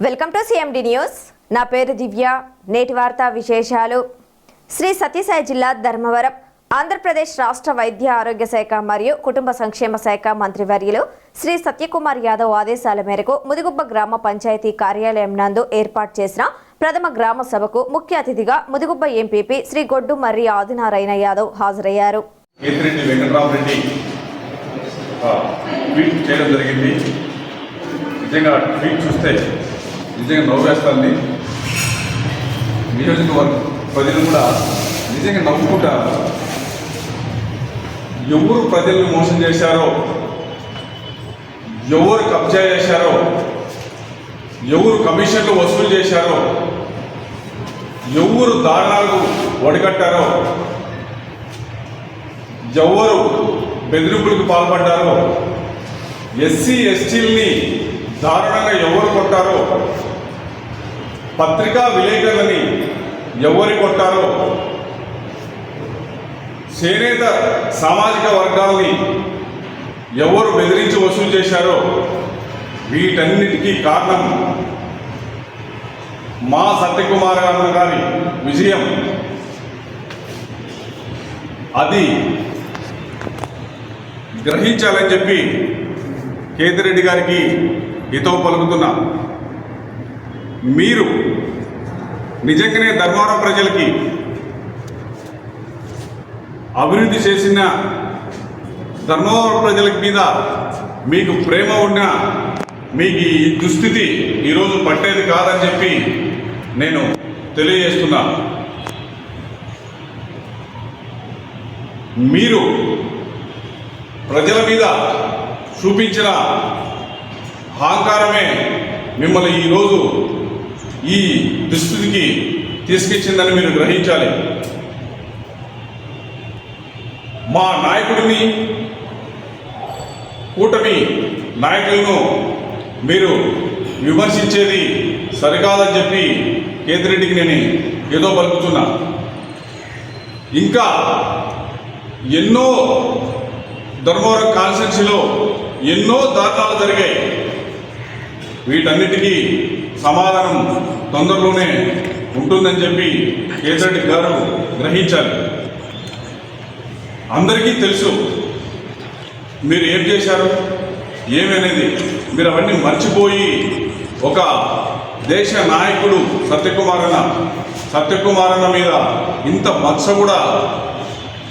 Welcome to CMD news నా పేరు దివ్య. నేటి వార్తా విశేషాలు. శ్రీ సత్యసాయి జిల్లా ధర్మవరం ఆంధ్రప్రదేశ్ రాష్ట్ర వైద్య ఆరోగ్య శాఖ మరియు కుటుంబ సంక్షేమ శాఖ మంత్రి వర్యులు శ్రీ సత్యకుమార్ యాదవ్ ఆదేశాల మేరకు ముదిగుబ్బ గ్రామ పంచాయతీ కార్యాలయం నందు ఏర్పాటు చేసిన ప్రథమ గ్రామ సభకు ముఖ్య అతిథిగా ముదిగుబ్బ ఎంపీపీ శ్రీ గొడ్డు మర్రి ఆదినారాయణ యాదవ్ హాజరయ్యారు. చేయడం జరిగింది. నిజంగా చూస్తే నిజంగా నవ్వేస్తుంది. నియోజకవర్గ ప్రజలు కూడా నిజంగా నవ్వుకుంటా ఎవరు ప్రజల్ని మోసం చేశారో ఎవరు కబ్జా చేశారో ఎవరు కమిషన్లు వసూలు చేశారో ఎవరు దారుణాలకు ఒడిగట్టారో ఎవరు బెదిరింపులకు పాల్పడ్డారో ఎస్సీ ఎస్టీల్ని దారుణంగా ఎవరు కొట్టారో పత్రికా విలేకరులని ఎవరి కొట్టారో చేనేత సామాజిక వర్గాల్ని ఎవరు బెదిరించి వసూలు చేశారో వీటన్నిటికీ కారణం మా సత్యకుమార్ గారు గారి విజయం. అది గ్రహించాలని చెప్పి కేతిరెడ్డి గారికి హితవు పలుకుతున్నా. మీరు నిజంగానే ధర్మవరం ప్రజలకి అభివృద్ధి చేసిన ధర్మవరం ప్రజల మీద మీకు ప్రేమ ఉన్నా మీకు ఈ దుస్థితి ఈరోజు పట్టేది కాదని చెప్పి నేను తెలియజేస్తున్నా. మీరు ప్రజల మీద చూపించిన అహంకారమే మిమ్మల్ని ఈరోజు ఈ దుస్థితికి తీసుకొచ్చిందని మీరు గ్రహించాలి. మా నాయకుడిని కూటమి నాయకులను మీరు విమర్శించేది సరికాదని చెప్పి కేతిరెడ్డికి నేను ఏదో పలుకుతున్నా. ఇంకా ఎన్నో ధర్మవరం కాన్స్టిట్యూన్సీలో ఎన్నో దాఖలాలు జరిగాయి. వీటన్నిటికీ సమాధానం తొందరలోనే ఉంటుందని చెప్పి కేసరెడ్డి గారు గ్రహించారు. అందరికీ తెలుసు మీరు ఏం చేశారు ఏమనేది. మీరు అవన్నీ మర్చిపోయి ఒక దేశ నాయకుడు సత్యకుమారన్న సత్యకుమారన్న మీద ఇంత మచ్చ కూడా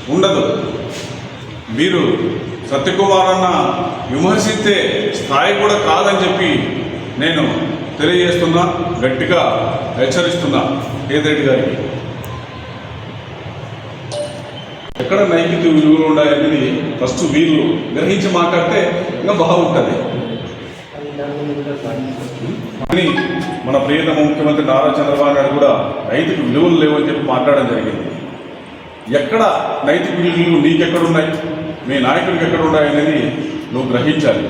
ఉండదు. మీరు సత్యకుమారన్న విమర్శించే స్థాయి కూడా కాదని చెప్పి నేను తెలియజేస్తున్నా గట్టిగా హెచ్చరిస్తున్నా కేతిరెడ్డి గారికి. ఎక్కడ నైతిక విలువలు ఉన్నాయనేది ఫస్ట్ వీళ్ళు గ్రహించి మాట్లాడితే ఇంకా బాగుంటుంది. కానీ మన ప్రియతమ ముఖ్యమంత్రి నారా చంద్రబాబు నాయుడు కూడా నైతిక విలువలు లేవని చెప్పి మాట్లాడడం జరిగింది. ఎక్కడ నైతిక విలువలు నీకెక్కడున్నాయి? మీ నాయకుడికి ఎక్కడ ఉన్నాయి అనేది నువ్వు గ్రహించాలి.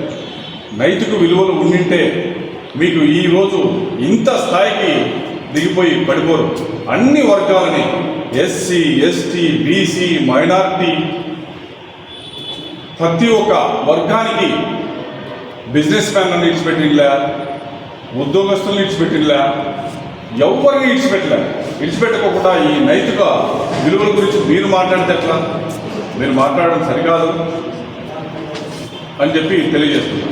నైతిక విలువలు ఉండింటే మీకు ఈరోజు ఇంత స్థాయికి దిగిపోయి పడిపోరు. అన్ని వర్గాలని ఎస్సీ ఎస్టీ బీసీ మైనార్టీ ప్రతి ఒక్క వర్గానికి బిజినెస్ మ్యాన్ విడిచిపెట్టిందిలే ఉద్యోగస్తులను విడిచిపెట్టిందిలే ఎవరిని విడిచిపెట్టలే విడిచిపెట్టకుండా ఈ నైతిక విలువల గురించి మీరు మాట్లాడితే ఎట్లా? మీరు మాట్లాడడం సరికాదు అని చెప్పి తెలియజేస్తున్నాను